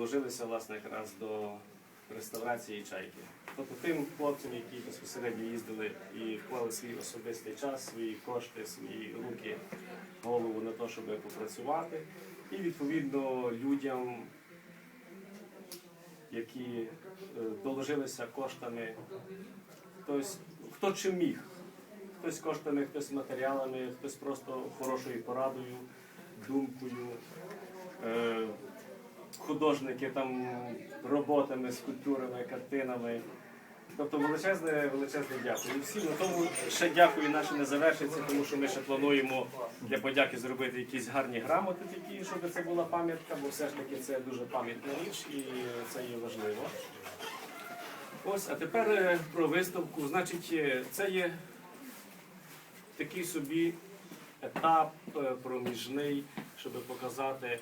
доложилися власне якраз до реставрації чайки. Тобто тим хлопцям, які безпосередньо їздили і вклали свій особистий час, свої кошти, свої руки, голову на те, щоб попрацювати, і відповідно людям, які е, доложилися коштами, хтось, хто чим міг. Хтось коштами, хтось матеріалами, хтось просто хорошою порадою, думкою. Художники там роботами, скульптурами, картинами. Тобто величезне, величезне дякую. І всім на тому ще дякую наші не завершиться, тому що ми ще плануємо для подяки зробити якісь гарні грамоти такі, щоб це була пам'ятка, бо все ж таки це дуже пам'ятна річ і це є важливо. Ось, а тепер е, про виставку. Значить, е, це є такий собі етап е, проміжний, щоб показати,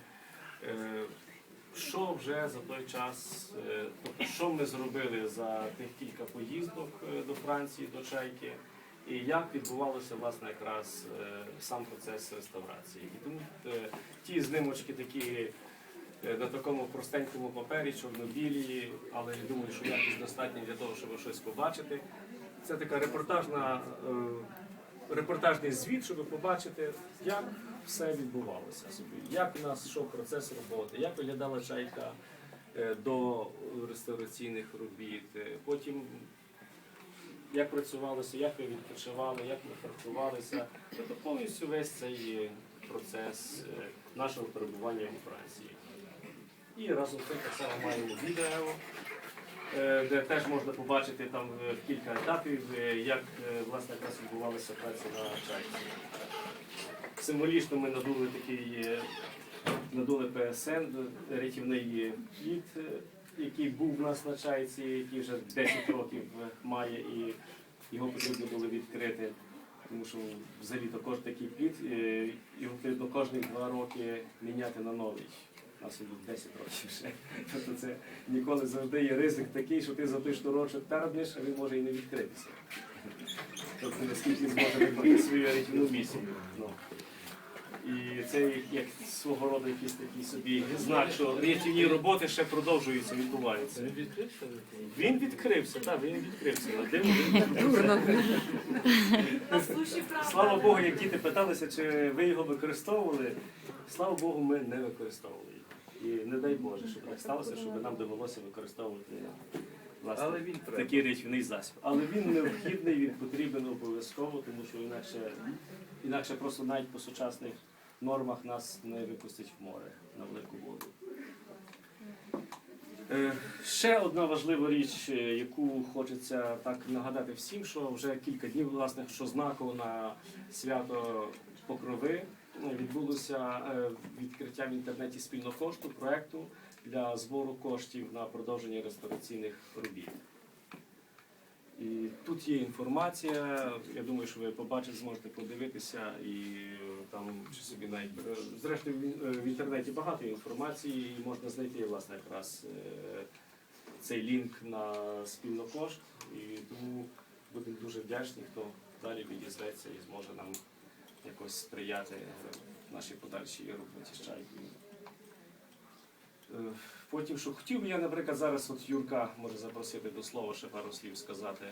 що вже за той час, е, тобто що ми зробили за тих кілька поїздок е, до Франції, до Чайки, і як відбувався власне якраз е, сам процес реставрації. І тому ті знимочки такі. На такому простенькому папері, чорнобілі, але я думаю, що якість достатньо для того, щоб щось побачити. Це така репортажна, репортажний звіт, щоб побачити, як все відбувалося собі, як у нас йшов процес роботи, як виглядала чайка е, до реставраційних робіт, е, потім як працювалося, як ми відпочивали, як ми харчувалися. Тобто повністю весь цей процес е, нашого перебування у Франції. І разом з тим так само маємо відео, де теж можна побачити там е, кілька етапів, е, як е, власне якраз відбувалася праця на чайці. Символічно ми надули такий е, надули ПСН, рятівний е, який був у нас на чайці, який вже 10 років е, має, і його потрібно було відкрити. Тому що взагалі кожен такий плід, е, його потрібно кожні два роки міняти на новий. Нас йому 10 років ще. Тобто це ніколи завжди є ризик такий, що ти за той шнурочок тербнеш, а він може і не відкритися. Тобто наскільки зможе виконати свою рятівну місію. Ну. І це як свого роду якийсь такий собі знак, що рятівні роботи ще продовжуються, відбуваються. Він відкрився, так, він відкрився. Диво він відкрився. На суші правда. Слава Богу, як діти питалися, чи ви його використовували. Слава Богу, ми не використовували. І не дай Боже, щоб так сталося, щоб нам довелося використовувати власне, Але він треба. такий рятівний засіб. Але він необхідний, він потрібен обов'язково, тому що інакше, інакше просто навіть по сучасних нормах нас не випустять в море на велику воду. Е, Ще одна важлива річ, е, яку хочеться так нагадати всім, що вже кілька днів, власне, що знаково на свято Покрови е, відбулося е, відкриття в інтернеті спільного кошту проекту для збору коштів на продовження реставраційних робіт. І тут є інформація. Я думаю, що ви побачите, зможете подивитися і е, там чи собі навіть зрештою в ін- в інтернеті багато інформації, і можна знайти власне якраз цей лінк на спільнокошт. І тому будемо дуже вдячні, хто далі відізветься і зможе нам якось сприяти е, нашій подальшій роботі з чайкою. Е, Потім, що хотів я, наприклад, зараз от Юрка може запросити до слова ще пару слів сказати